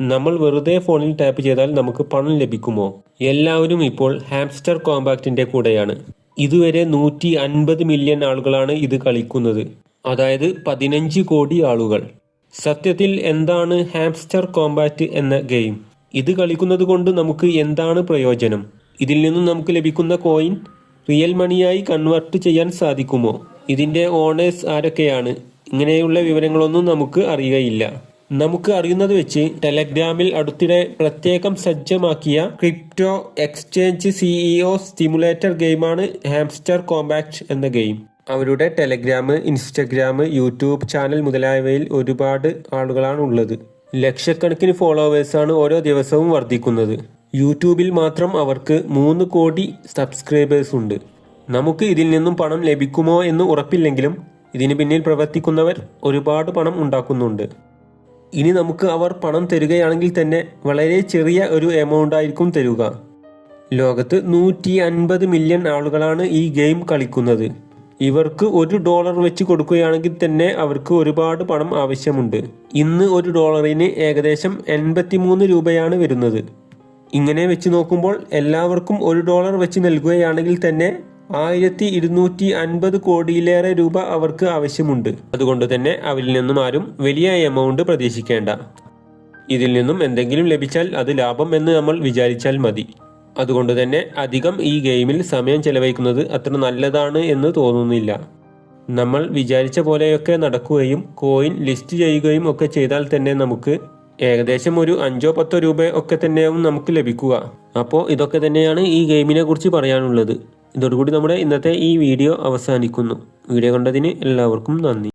നമ്മൾ വെറുതെ ഫോണിൽ ടാപ്പ് ചെയ്താൽ നമുക്ക് പണം ലഭിക്കുമോ? എല്ലാവരും ഇപ്പോൾ ഹാംസ്റ്റർ കോമ്പാക്റ്റിന്റെ കൂടെയാണ്. ഇതുവരെ നൂറ്റി അൻപത് മില്യൺ ആളുകളാണ് ഇത് കളിക്കുന്നത്. അതായത് പതിനഞ്ച് കോടി ആളുകൾ. സത്യത്തിൽ എന്താണ് ഹാംസ്റ്റർ കോമ്പാറ്റ് എന്ന ഗെയിം? ഇത് കളിക്കുന്നത് കൊണ്ട് നമുക്ക് എന്താണ് പ്രയോജനം? ഇതിൽ നിന്നും നമുക്ക് ലഭിക്കുന്ന കോയിൻ റിയൽ മണിയായി കൺവെർട്ട് ചെയ്യാൻ സാധിക്കുമോ? ഇതിന്റെ ഓണേഴ്സ് ആരൊക്കെയാണ്? ഇങ്ങനെയുള്ള വിവരങ്ങളൊന്നും നമുക്ക് അറിയുകയില്ല. നമുക്ക് അറിയുന്നത് വെച്ച് ടെലഗ്രാമിൽ അടുത്തിടെ പ്രത്യേകം സജ്ജമാക്കിയ ക്രിപ്റ്റോ എക്സ്ചേഞ്ച് സിഇഒ സ്റ്റിമുലേറ്റർ ഗെയിമാണ് ഹാംസ്റ്റർ കോമ്പാക്ട് എന്ന ഗെയിം. അവരുടെ ടെലഗ്രാം ഇൻസ്റ്റഗ്രാം യൂട്യൂബ് ചാനൽ മുതലായവയിൽ ഒരുപാട് ആളുകളാണ് ഉള്ളത്. ലക്ഷക്കണക്കിന് ഫോളോവേഴ്സാണ് ഓരോ ദിവസവും വർദ്ധിക്കുന്നത്. യൂട്യൂബിൽ മാത്രം അവർക്ക് മൂന്ന് കോടി സബ്സ്ക്രൈബേഴ്സ് ഉണ്ട്. നമുക്ക് ഇതിൽ നിന്നും പണം ലഭിക്കുമോ എന്ന് ഉറപ്പില്ലെങ്കിലും ഇതിന് പിന്നിൽ പ്രവർത്തിക്കുന്നവർ ഒരുപാട് പണം ഉണ്ടാക്കുന്നുണ്ട്. ഇനി നമുക്ക് അവർ പണം തരികയാണെങ്കിൽ തന്നെ വളരെ ചെറിയ ഒരു എമൗണ്ട് ആയിരിക്കും തരുക. ലോകത്ത് നൂറ്റി അൻപത് മില്യൺ ആളുകളാണ് ഈ ഗെയിം കളിക്കുന്നത്. ഇവർക്ക് ഒരു ഡോളർ വെച്ച് കൊടുക്കുകയാണെങ്കിൽ തന്നെ അവർക്ക് ഒരുപാട് പണം ആവശ്യമുണ്ട്. ഇന്ന് ഒരു ഡോളറിന് ഏകദേശം എൺപത്തിമൂന്ന് രൂപയാണ് വരുന്നത്. ഇങ്ങനെ വെച്ച് നോക്കുമ്പോൾ എല്ലാവർക്കും ഒരു ഡോളർ വെച്ച് നൽകുകയാണെങ്കിൽ തന്നെ ആയിരത്തി ഇരുന്നൂറ്റി അൻപത് കോടിയിലേറെ രൂപ അവർക്ക് ആവശ്യമുണ്ട്. അതുകൊണ്ട് തന്നെ അവരിൽ നിന്നും ആരും വലിയ എമൗണ്ട് പ്രതീക്ഷിക്കേണ്ട. ഇതിൽ നിന്നും എന്തെങ്കിലും ലഭിച്ചാൽ അത് ലാഭം എന്ന് നമ്മൾ വിചാരിച്ചാൽ മതി. അതുകൊണ്ട് തന്നെ അധികം ഈ ഗെയിമിൽ സമയം ചെലവഴിക്കുന്നത് അത്ര നല്ലതാണ് എന്ന് തോന്നുന്നില്ല. നമ്മൾ വിചാരിച്ച പോലെയൊക്കെ നടക്കുകയും കോയിൻ ലിസ്റ്റ് ചെയ്യുകയും ഒക്കെ ചെയ്താൽ തന്നെ നമുക്ക് ഏകദേശം ഒരു അഞ്ചോ പത്തോ രൂപ ഒക്കെ തന്നെയാവും നമുക്ക് ലഭിക്കുക. അപ്പോൾ ഇതൊക്കെ തന്നെയാണ് ഈ ഗെയിമിനെ കുറിച്ച് പറയാനുള്ളത്. ഇതോടുകൂടി നമ്മുടെ ഇന്നത്തെ ഈ വീഡിയോ അവസാനിക്കുന്നു. വീഡിയോ കണ്ടതിന് എല്ലാവർക്കും നന്ദി.